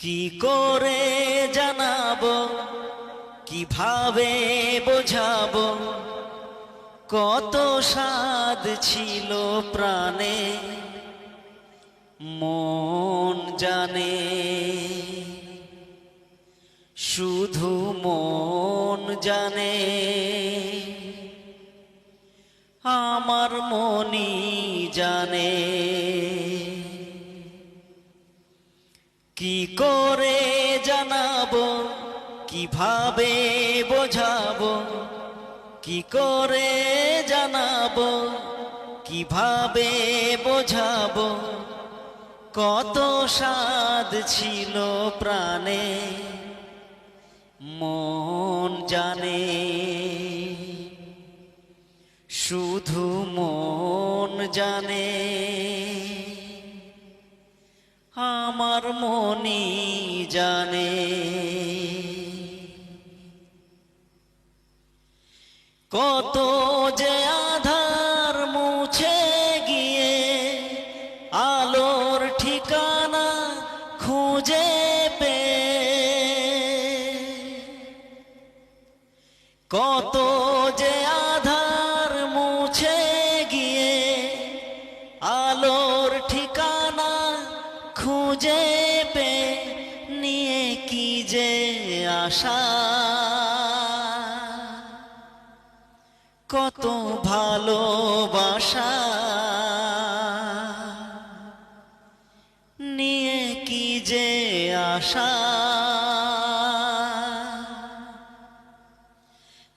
কি করে জানাব? কীভাবে বোঝাবো? কত স্বাদ ছিল প্রাণে, মন জানে। শুধু মন জানে। আমার মনি জানে। কি করে জানাব? কীভাবে বোঝাবো? কি করে জানাব? কীভাবে বোঝাবো? কত স্বাদ ছিল প্রাণে, মন জানে। শুধু মন জানে। মনি জানে। কত যে আধার মুছে গিয়ে আলোর ঠিকানা খুঁজে পে। কত যে আধার মুছে গিয়ে আলোর ঠিকানা খুঁজে আশা কত ভালোবাসা। নিয়ে কি যে আশা।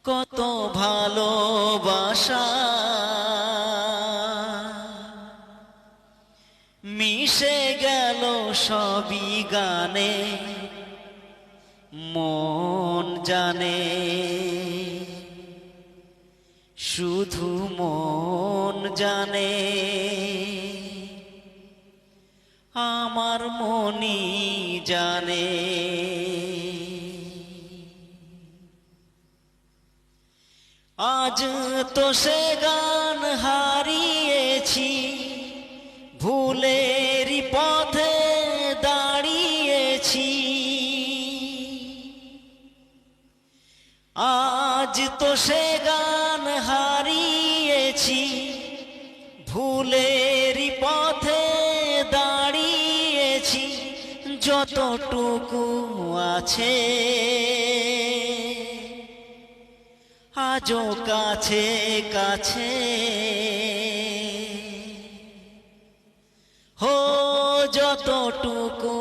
কত ভালোবাসা। মিশে গেল সবই গানে। মন জানে শুধু মন জানে। আমার মনি জানে। আজ তো সে গান হারিয়েছি আজ তো সে গান হারিয়েছি, ভুলেরই পথে দাঁড়িয়েছি, যতটুকু আছে। আজও কাছে কাছে। হো, যতটুকু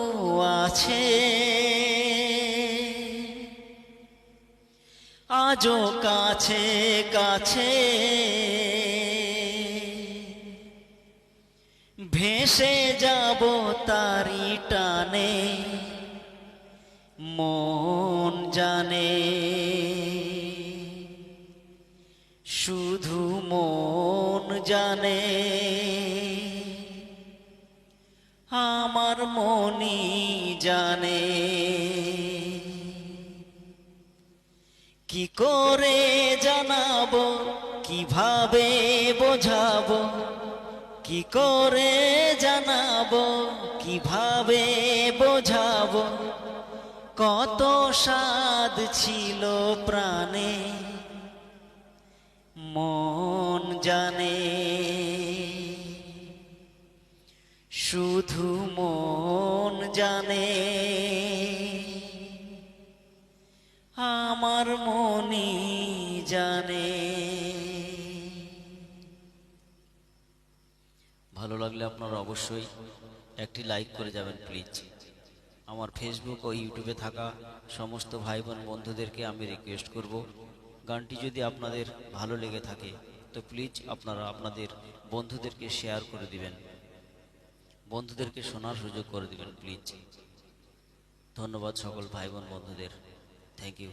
আছে। আজও কাছে কাছে। ভেসে যাব তারি টানে, মন জানে। শুধু মন জানে। আমার মনি জানে। কি করে জানাব, কীভাবে বোঝাবো? কি করে জানাব, কীভাবে বোঝাবো? কত স্বাদ ছিল প্রাণে, মন জানে। শুধু মন জানে। জানে। ভালো লাগলে আপনারা অবশ্যই একটি লাইক করে যাবেন প্লিজ আমার ফেসবুক ও ইউটিউবে থাকা সমস্ত ভাই বোন বন্ধুদেরকে আমি রিকোয়েস্ট করব, গানটি যদি আপনাদের ভালো লেগে থাকে, তো প্লিজ আপনারা আপনাদের বন্ধুদেরকে শেয়ার করে দিবেন। বন্ধুদেরকে শোনার সুযোগ করে দিবেন প্লিজ ধন্যবাদ সকল ভাই বোন বন্ধুদের। Thank you